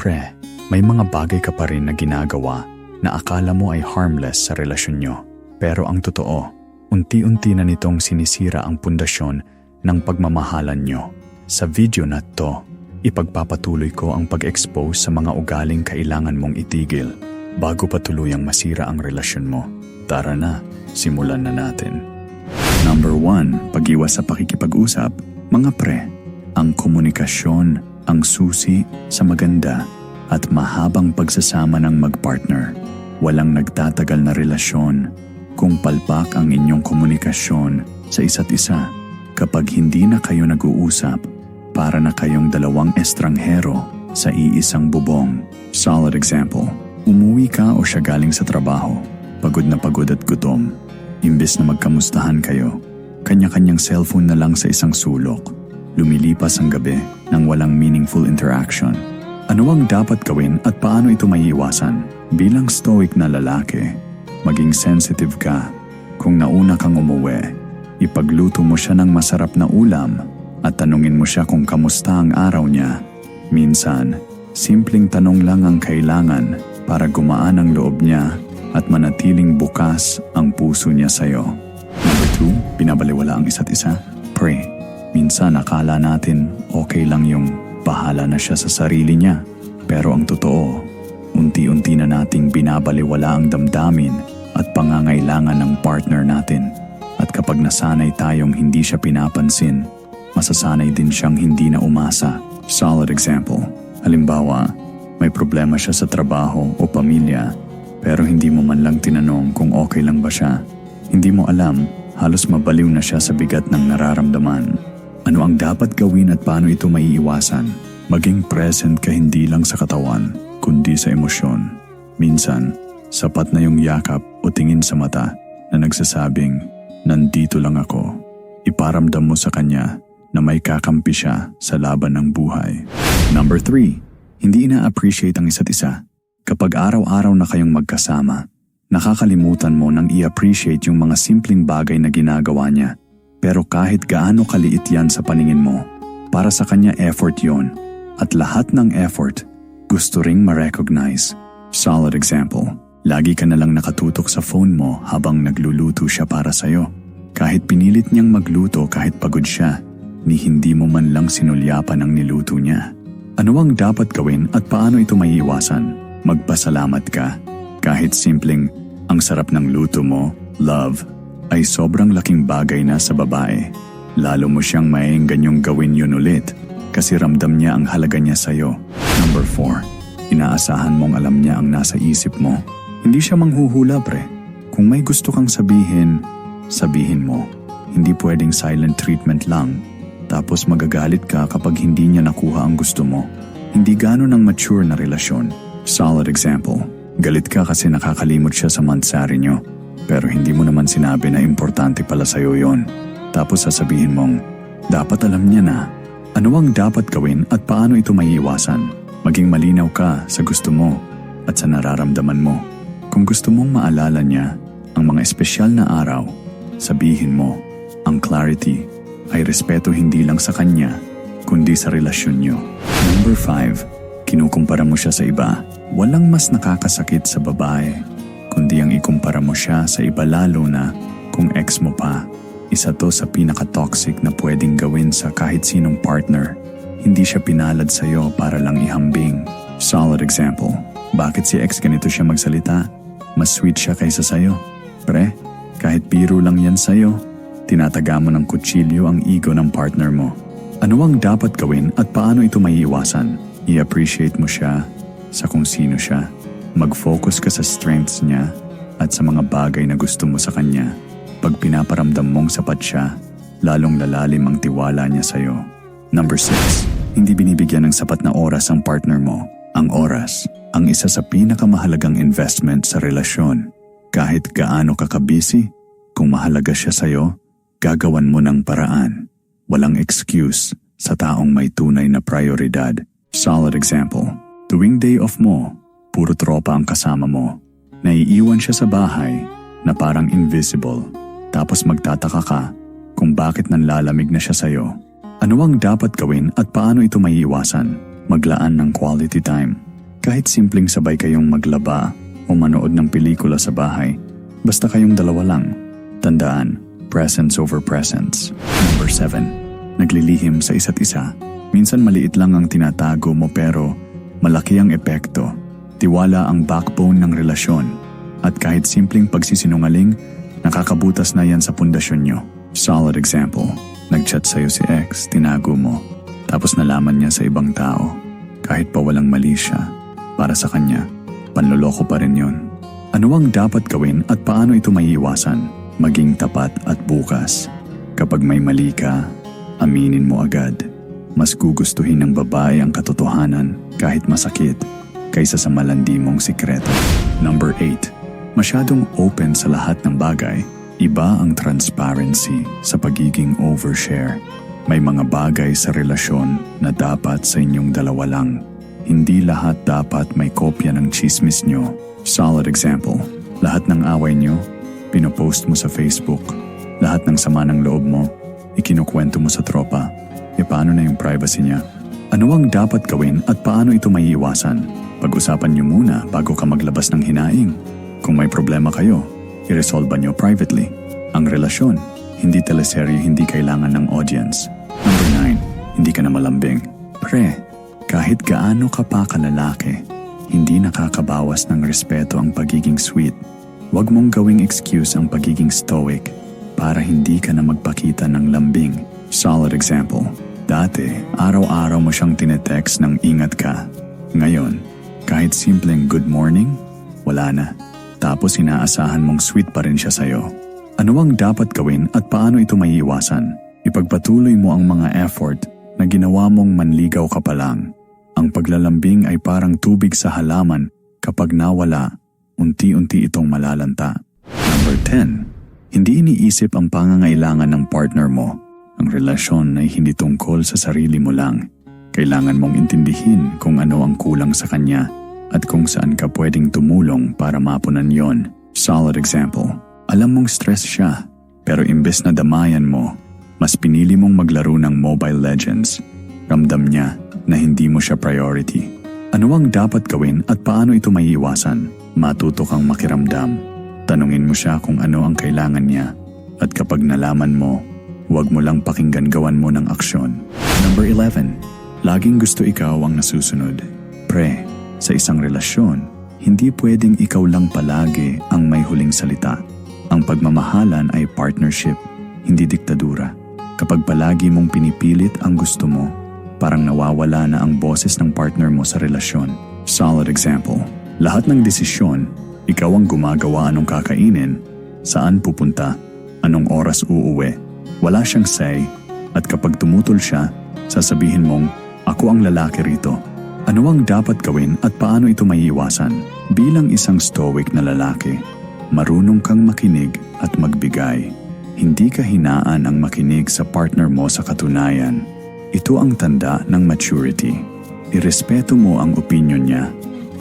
Pre, may mga bagay ka pa rin na ginagawa na akala mo ay harmless sa relasyon nyo. Pero ang totoo, unti-unti na nitong sinisira ang pundasyon ng pagmamahalan nyo. Sa video na to, ipagpapatuloy ko ang pag-expose sa mga ugaling kailangan mong itigil bago pa tuluyang masira ang relasyon mo. Tara na, simulan na natin. Number 1, pag-iwas sa pakikipag-usap. Mga pre, ang komunikasyon ang susi sa maganda at mahabang pagsasama ng magpartner. Walang nagtatagal na relasyon kung palpak ang inyong komunikasyon sa isa't isa. Kapag hindi na kayo nag-uusap, para na kayong dalawang estranghero sa iisang bubong. Solid example. Umuwi ka o siya galing sa trabaho. Pagod na pagod at gutom. Imbes na magkamustahan kayo, kanya-kanyang cellphone na lang sa isang sulok. Lumilipas ang gabi nang walang meaningful interaction. Ano ang dapat gawin at paano ito maiiwasan? Bilang stoic na lalaki, maging sensitive ka. Kung nauna kang umuwi, ipagluto mo siya ng masarap na ulam at tanungin mo siya kung kamusta ang araw niya. Minsan, simpleng tanong lang ang kailangan para gumaan ang loob niya at manatiling bukas ang puso niya sa'yo. Number two, pinabaliwala ang isa't isa. Pray. Minsan akala natin okay lang yung bahala na siya sa sarili niya. Pero ang totoo, unti-unti na nating binabaliwala ang damdamin at pangangailangan ng partner natin. At kapag nasanay tayong hindi siya pinapansin, masasanay din siyang hindi na umasa. Solid example. Halimbawa, may problema siya sa trabaho o pamilya, pero hindi mo man lang tinanong kung okay lang ba siya. Hindi mo alam, halos mabaliw na siya sa bigat ng nararamdaman. Ano ang dapat gawin at paano ito maiiwasan? Maging present ka hindi lang sa katawan, kundi sa emosyon. Minsan, sapat na yung yakap o tingin sa mata na nagsasabing, nandito lang ako. Iparamdam mo sa kanya na may kakampi siya sa laban ng buhay. Number 3. Hindi ina-appreciate ang isa't isa. Kapag araw-araw na kayong magkasama, nakakalimutan mo nang i-appreciate yung mga simpleng bagay na ginagawa niya. Pero kahit gaano kaliit yan sa paningin mo, para sa kanya effort yon at lahat ng effort gusto ring ma-recognize. Solid example, lagi ka na lang nakatutok sa phone mo habang nagluluto siya para sa'yo. Kahit pinilit niyang magluto kahit pagod siya, ni hindi mo man lang sinulyapan ang niluto niya. Ano ang dapat gawin at paano ito maiiwasan? Magpasalamat ka. Kahit simpleng, ang sarap ng luto mo, love, ay sobrang laking bagay na sa babae. Lalo mo siyang maengganyong gawin yun ulit kasi ramdam niya ang halaga niya sa'yo. Number 4. Inaasahan mong alam niya ang nasa isip mo. Hindi siya manghuhula pre. Kung may gusto kang sabihin, sabihin mo. Hindi pwedeng silent treatment lang. Tapos magagalit ka kapag hindi niya nakuha ang gusto mo. Hindi gano'n ang mature na relasyon. Solid example. Galit ka kasi nakakalimot siya sa mansari niyo. Pero hindi mo naman sinabi na importante pala sa'yo yon. Tapos sasabihin mong, dapat alam niya na. Ano ang dapat gawin at paano ito maiiwasan? Maging malinaw ka sa gusto mo at sa nararamdaman mo. Kung gusto mong maalala niya ang mga espesyal na araw, sabihin mo, ang clarity ay respeto hindi lang sa kanya, kundi sa relasyon niyo. Number 5. Kinukumpara mo siya sa iba. Walang mas nakakasakit sa babae, kundi ang ikumpara mo siya sa iba lalo na kung ex mo pa. Isa to sa pinaka-toxic na pwedeng gawin sa kahit sinong partner. Hindi siya pinalad sa'yo para lang ihambing. Solid example. Bakit si ex ganito siya magsalita? Mas sweet siya kaysa sa'yo. Pre, kahit biro lang yan sa'yo, tinataga mo ng kutsilyo ang ego ng partner mo. Ano ang dapat gawin at paano ito maiiwasan? I-appreciate mo siya sa kung sino siya. Mag-focus ka sa strengths niya at sa mga bagay na gusto mo sa kanya. Pag pinaparamdam mong sapat siya, lalong lalalim ang tiwala niya sa'yo. Number 6. Hindi binibigyan ng sapat na oras ang partner mo. Ang oras, ang isa sa pinakamahalagang investment sa relasyon. Kahit gaano ka kabisi, kung mahalaga siya sa'yo, gagawan mo ng paraan. Walang excuse sa taong may tunay na prioridad. Solid example. Tuwing day off mo, puro tropa ang kasama mo. Naiiwan siya sa bahay na parang invisible. Tapos magtataka ka kung bakit nanlalamig na siya sa'yo. Ano ang dapat gawin at paano ito maiiwasan? Maglaan ng quality time. Kahit simpleng sabay kayong maglaba o manood ng pelikula sa bahay, basta kayong dalawa lang. Tandaan, presence over presence. Number 7. Naglilihim sa isa't isa. Minsan maliit lang ang tinatago mo pero malaki ang epekto. Tiwala ang backbone ng relasyon. At kahit simpleng pagsisinungaling, nakakabutas na yan sa pundasyon nyo. Solid example. Nagchat sa'yo si ex, tinago mo. Tapos nalaman niya sa ibang tao. Kahit pa walang mali siya. Para sa kanya, panloloko pa rin yun. Ano ang dapat gawin at paano ito maiiwasan? Maging tapat at bukas. Kapag may mali ka, aminin mo agad. Mas gugustuhin ng babae ang katotohanan kahit masakit kaysa sa malandi mong sikreto. Number 8. Masyadong open sa lahat ng bagay. Iba ang transparency sa pagiging overshare. May mga bagay sa relasyon na dapat sa inyong dalawa lang. Hindi lahat dapat may kopya ng chismis nyo. Solid example. Lahat ng away nyo, pinopost mo sa Facebook. Lahat ng sama ng loob mo, ikinukwento mo sa tropa. E paano na yung privacy niya? Ano ang dapat gawin at paano ito maiiwasan? Pag-usapan nyo muna bago ka maglabas ng hinaing. Kung may problema kayo, i-resolve nyo privately. Ang relasyon, hindi teleserye hindi kailangan ng audience. Number 9, hindi ka na malambing. Pre, kahit gaano ka pa kalalaki, hindi nakakabawas ng respeto ang pagiging sweet. Huwag mong gawing excuse ang pagiging stoic para hindi ka na magpakita ng lambing. Solid example. Dati, araw-araw mo siyang tinetext ng ingat ka. Ngayon, kahit simpleng good morning, wala na. Tapos inaasahan mong sweet pa rin siya sa'yo. Ano ang dapat gawin at paano ito maiiwasan? Ipagpatuloy mo ang mga effort na ginawa mong manligaw ka pa lang. Ang paglalambing ay parang tubig sa halaman kapag nawala, unti-unti itong malalanta. Number 10. Hindi iniisip ang pangangailangan ng partner mo. Ang relasyon ay hindi tungkol sa sarili mo lang. Kailangan mong intindihin kung ano ang kulang sa kanya at kung saan ka pwedeng tumulong para mapunan yon. Solid example. Alam mong stress siya, pero imbes na damayan mo, mas pinili mong maglaro ng Mobile Legends. Ramdam niya na hindi mo siya priority. Ano ang dapat gawin at paano ito maiiwasan? Matuto kang makiramdam. Tanungin mo siya kung ano ang kailangan niya. At kapag nalaman mo, huwag mo lang pakinggan gawan mo ng aksyon. Number 11. Laging gusto ikaw ang nasusunod. Pre, sa isang relasyon, hindi pwedeng ikaw lang palagi ang may huling salita. Ang pagmamahalan ay partnership, hindi diktadura. Kapag palagi mong pinipilit ang gusto mo, parang nawawala na ang boses ng partner mo sa relasyon. Solid example. Lahat ng desisyon, ikaw ang gumagawa anong kakainin, saan pupunta, anong oras uuwi. Wala siyang say at kapag tumutol siya, sasabihin mong, ako ang lalaki rito. Ano ang dapat gawin at paano ito maiiwasan? Bilang isang stoic na lalaki, marunong kang makinig at magbigay. Hindi ka hinaan ang makinig sa partner mo sa katunayan. Ito ang tanda ng maturity. Irespeto mo ang opinion niya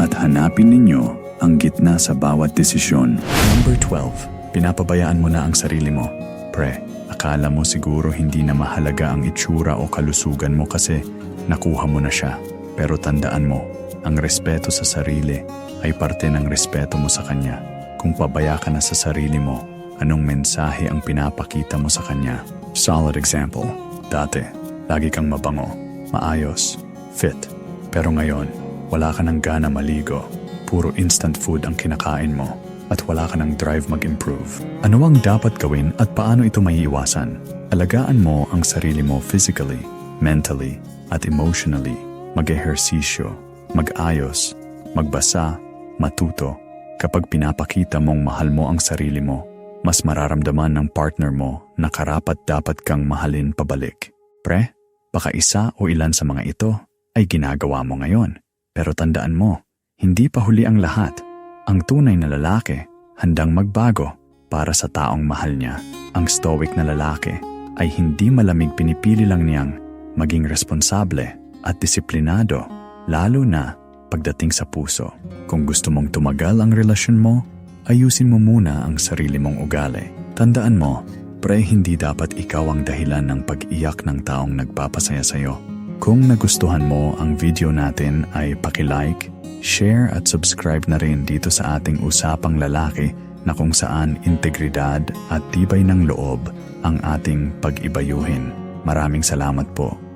at hanapin ninyo ang gitna sa bawat desisyon. Number 12. Pinapabayaan mo na ang sarili mo. Pre, akala mo siguro hindi na mahalaga ang itsura o kalusugan mo kasi nakuha mo na siya. Pero tandaan mo, ang respeto sa sarili ay parte ng respeto mo sa kanya. Kung pabaya ka na sa sarili mo, anong mensahe ang pinapakita mo sa kanya? Solid example. Dati, lagi kang mabango, maayos, fit. Pero ngayon, wala ka ng gana maligo. Puro instant food ang kinakain mo at wala ka ng drive mag-improve. Ano ang dapat gawin at paano ito maiiwasan? Alagaan mo ang sarili mo physically, mentally, at emotionally. Mag-ehersisyo, mag-ayos, magbasa, matuto. Kapag pinapakita mong mahal mo ang sarili mo, mas mararamdaman ng partner mo na karapat dapat kang mahalin pabalik. Pre, baka isa o ilan sa mga ito ay ginagawa mo ngayon. Pero tandaan mo, hindi pa huli ang lahat. Ang tunay na lalaki handang magbago para sa taong mahal niya. Ang stoic na lalaki ay hindi malamig pinipili lang niyang maging responsable at disiplinado, lalo na pagdating sa puso. Kung gusto mong tumagal ang relasyon mo, ayusin mo muna ang sarili mong ugali. Tandaan mo, pre hindi dapat ikaw ang dahilan ng pag-iyak ng taong nagpapasaya sa'yo. Kung nagustuhan mo ang video natin ay paki-like, Share at subscribe na rin dito sa ating usapang lalaki na kung saan integridad at tibay ng loob ang ating pag-ibayuhin. Maraming salamat po.